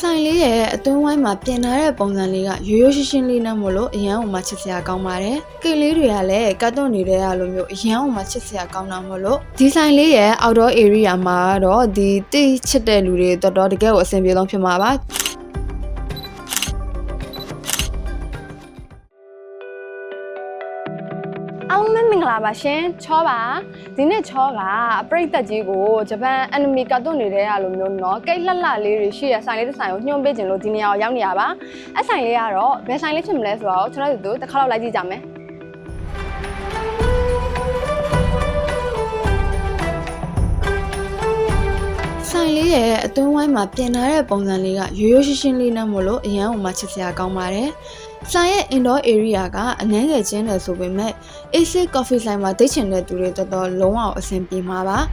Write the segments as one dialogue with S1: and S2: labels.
S1: ဆိုင်လေးရဲ့အတွင်းဝိုင်းမှာပြင်ထားတဲ့ပုံစံလေးကရိုးရိုးရှင်းရှင်းလေးနဲ့မို့လို့အရန်အောင်မှချစ်စရာကောင်းပါတယ်။ကိတ်လေးတွေကလည်းကတ်သွန်နေတဲ့အလိုမျိုးအရန်အောင်မှချစ်စရာကောင်းတာမို့လို့ဒီဆိုင်လေးရဲ့ outdoor area မှာတော့ဒီတိချစ်တဲ့လူတွေတော်တော်တကယ်ကိုအဆင်ပြေဆုံးဖြစ်မှာပါ။
S2: မင်္ဂလာပါရှင်ချောပါဒီနေ့ချောကပရိသတ်ကြီးကိုဂျပန်အန်မီကာတွန်းနေတဲ့အားလိုမျိုးเนาะကိတ်လှလှလေးတွေရှိရဆိုင်လေးတစ်ဆိုင်ကိုညွှန်ပေးခြင်းလို့ဒီနေရာကိုရောက်နေရပါအဆိုင်လေးကတော့ဘယ်ဆိုင်လေးဖြစ်မလဲဆိုတော့ကျွန်တော်တို့တစ်ခါတော့လိုက်ကြည့်ကြမယ်
S1: င်လေးရဲ့အတွင်းဝိုင်းမှာပြင်ထားတဲ့ပုံစံလေးကရိုးရိုးရှင်းရှင်းလေးနဲ့မို့လို့အရန်အောင်မှချစ်စရာကောင်းပါတယ်။ဆိုင်ရဲ့ indoor area ကအနည်းငယ်ချင်းတယ်ဆိုပေမဲ့ AC coffee ဆိုင်မှာဒိတ်ချင်တဲ့သူတွေတော်တော်လုံးဝအဆင်ပြေမှာပါ။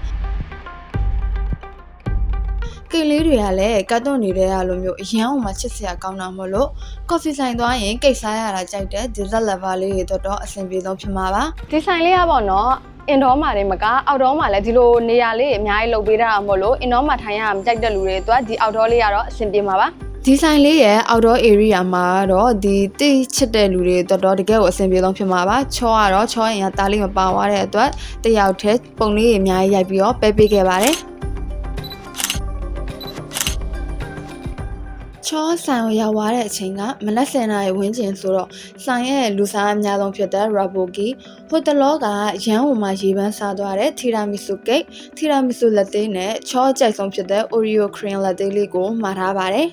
S1: ကိတ်လေးတွေကလည်းကတ်သွန်နေတဲ့အလိုမျိုးအရန်အောင်မှချစ်စရာကောင်းတာမို့လို့ coffee ဆိုင်သွားရင်ကိတ်စားရတာကြိုက်တဲ့ dessert lover လေးတွေတော်တော်အဆင်ပြေဆုံးဖြစ်မှာပါ။
S2: ဒီဆိုင်လေးကပေါ့နော် အင်ဒေါမှာနေမကအောက်ဒေါမှာလည်းဒီလိုနေရာလေးအများကြီးလုပ်ပေးတာမို့လို့အင်ဒေါမှာထိုင်ရမှာကြိုက်တဲ့လူတွေအတွက်ဒီအောက်ဒေါလေးကတော့အဆင်ပြေမှာပါ
S1: ဒီဆိုင်လေးရဲ့ outdoor area မှာတော့ဒီတိချစ်တဲ့လူတွေတော်တော်တကယ်ကိုအဆင်ပြေဆုံးဖြစ်မှာပါချောကတော့ချောရင်ကတားလေးမပါသွားတဲ့အတွက်တယောက်တည်းပုံလေးတွေအများကြီးရိုက်ပြီးတော့ပဲပေးခဲ့ပါတယ် ချောဆိုင်ကိုရောက်သွားတဲ့အချိန်ကမနက်7:00နာရီဝန်းကျင်ဆိုတော့ဆိုင်ရဲ့လူစားအများဆုံးဖြစ်တဲ့ Raboki ဟိုတလောကရန်ကုန်မှာရေပန်းစားသွားတဲ့ Tiramisu cake Tiramisu latte နဲ့ချောအကြိုက်ဆုံးဖြစ်တဲ့ Oreo cream latte လေးကိုမှာထားပါတယ်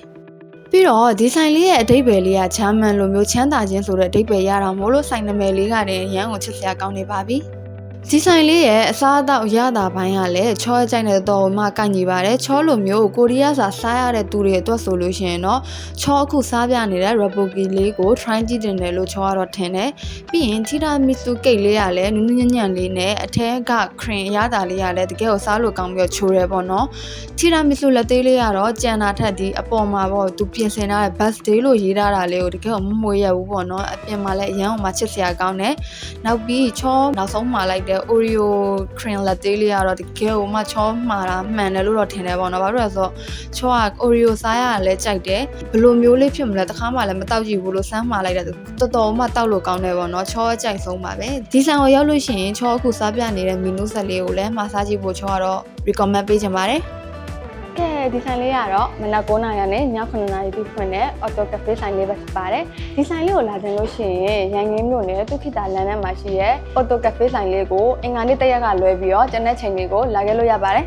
S1: ပြီးတော့ဒီဆိုင်လေးရဲ့အတိတ်ပဲလေးကဂျာမန်လိုမျိုးချမ်းသာခြင်းဆိုတဲ့အတိတ်ပဲရတာမို့လို့ဆိုင်နာမည်လေးကလည်းရန်ကိုချစ်စရာကောင်းနေပါပြီ ဒီဆိုင်လေးရဲ့အစားအသောက်ရတာပိုင်းကလည်းချောအကြိုက်တဲ့တော်မှကန့်ညီပါတယ်ချောလိုမျိုးကိုရီးယားစာစားရတဲ့သူတွေအတွက်ဆိုလို့ရှိရင်တော့ချောအခုစားပြနေတဲ့ raboki လေးကို try ကြည့်တင်တယ်လို့ချောကတော့ထင်တယ်ပြီးရင် tiramisu cake လေးကလည်းနူးနူးညံ့ညံ့လေးနဲ့အထက်က cream ရတာလေးကလည်းတကယ်ကိုစားလို့ကောင်းပြီးတော့ချိုးတယ်ပေါ့နော်တီရာမီဆူလက်သေးလေးကတော့ကြံတာထက်ဒီအပေါ်မှာပေါ့သူပြင်ဆင်ထားတဲ့ birthday လို့ရေးထားတာလေးကိုတကယ်မမွေရဘူးပေါ့နော်အပြင်မှာလည်းအရန်အောင်မှချစ်စရာကောင်းတယ်နောက်ပြီးချောနောက်ဆုံးမှာလိုက်တဲ့ Oreo cream latte လေးကတော့တကယ်ကိုမှချောမှာတာမှန်တယ်လို့တော့ထင်တယ်ပေါ့နော်ဘာလို့လဲဆိုတော့ချောက Oreo စားရတာလည်းကြိုက်တယ်ဘယ်လိုမျိုးလေးဖြစ်မလဲတခါမှလည်းမတောက်ကြည့်ဘူးလို့စမ်းမှာလိုက်တဲ့တော်တော်မှတောက်လို့ကောင်းတယ်ပေါ့နော်ချောအကြိုက်ဆုံးပါပဲဒီဆန်ကိုရောက်လို့ရှိရင်ချောအခုစားပြနေတဲ့မီနူးဆက်လေးကိုလည်းမဆားကြည့်ဖို့ချောကတော့ recommend ပေးချင်ပါတယ်
S2: ကဲဒီဆိုင်လေးကတော့မနက်9:00နာရီနဲ့ည9:00နာရီပြီးဖွင့်တဲ့ Auto Cafe ဆိုင်လေးပဲဖြစ်ပါတယ်ဒီဆိုင်လေးကိုလာတင်လို့ရှိရင်ရန်ကင်းမြို့နယ်သူခိတာလမ်းထဲမှာရှိတဲ့ Auto Cafe ဆိုင်လေးကိုအင်္ဂါနေ့တစ်ရက်ကလွဲပြီးတော့ကျန်တဲ့ချိန်တွေကိုလာခဲ့လို့ရပါတယ်